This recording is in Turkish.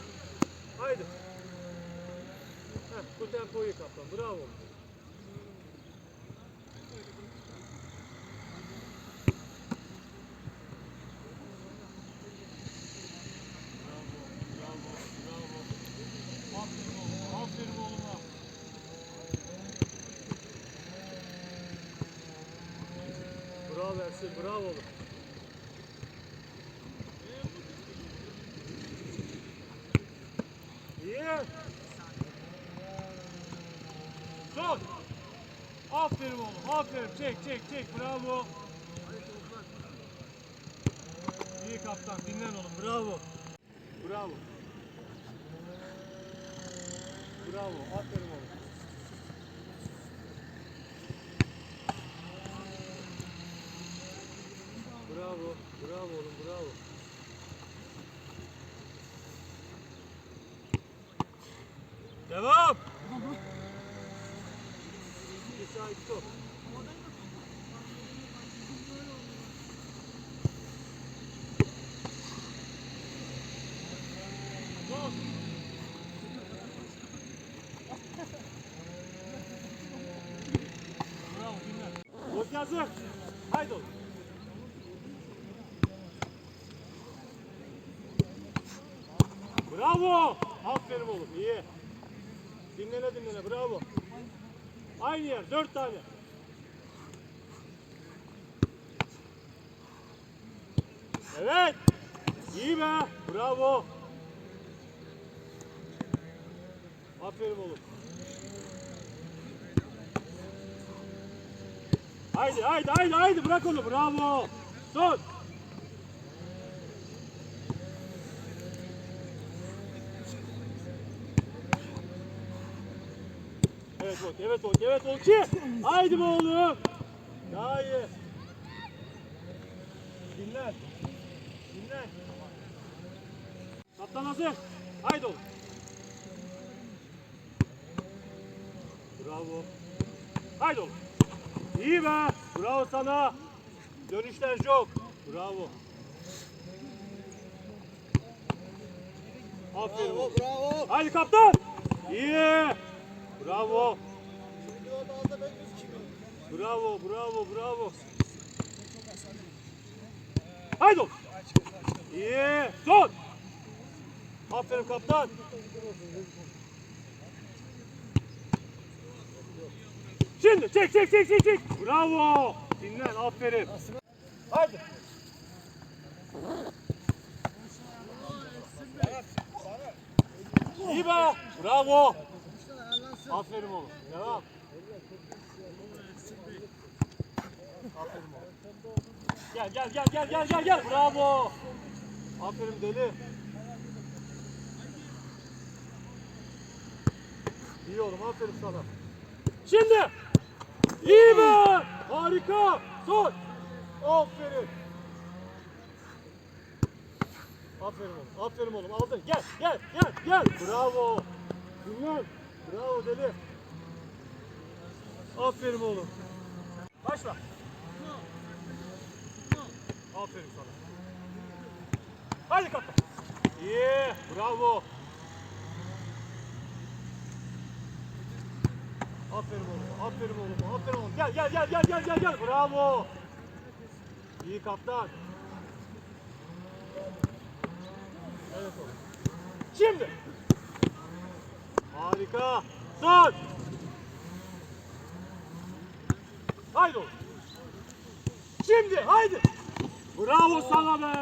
Heh. Haydi. Heh, bu tempoyu kaptan. Bravo. Bravo Ersin, bravo oğlum. Son. Aferin oğlum, aferin. Çek, çek, çek. Bravo. İyi kaptan, dinlen oğlum. Bravo. Bravo. Bravo, aferin oğlum. Bravo, bravo oğlum, bravo. Devam. Boş yazık. Haydi oğlum. Bravo. Aferin oğlum. iyi. Dinlene dinlene. Bravo. Aynı yer. Dört tane. Evet. İyi be. Bravo. Aferin oğlum. Haydi haydi haydi haydi bırak onu bravo. Son. Evet bak evet bak evet ki. Haydi be oğlum. Daha iyi. Dinlen. Dinlen. Kaptan hazır. Haydi oğlum. Bravo. Haydi oğlum. İyi be. Bravo sana. Dönüşler çok. Bravo. Aferin. Bravo, bravo. Haydi kaptan. İyi. Bravo. Bravo, bravo, bravo. Haydi. İyi. Son. Aferin kaptan. Şimdi çek çek çek çek çek. Bravo. Dinlen aferin. Haydi. İyi be. Bravo. Aferin oğlum. Devam. Aferin oğlum. Gel gel gel gel gel gel gel. Bravo. Aferin deli. İyi oğlum aferin sana. Şimdi. İyi be. Harika. Son. Aferin. Aferin oğlum. Aferin oğlum. Aldın. Gel gel gel gel. Bravo. Dinlen. Bravo deli. Aferin oğlum. Başla. Aferin sana. Hadi kaptan. İyi. Bravo. Aferin oğlum. Aferin oğlum. Aferin oğlum. Gel gel gel gel gel gel gel. Bravo. İyi kaptan. Evet oğlum. Şimdi. Harika. Son. Haydi oğlum. Şimdi haydi. Bravo sana be.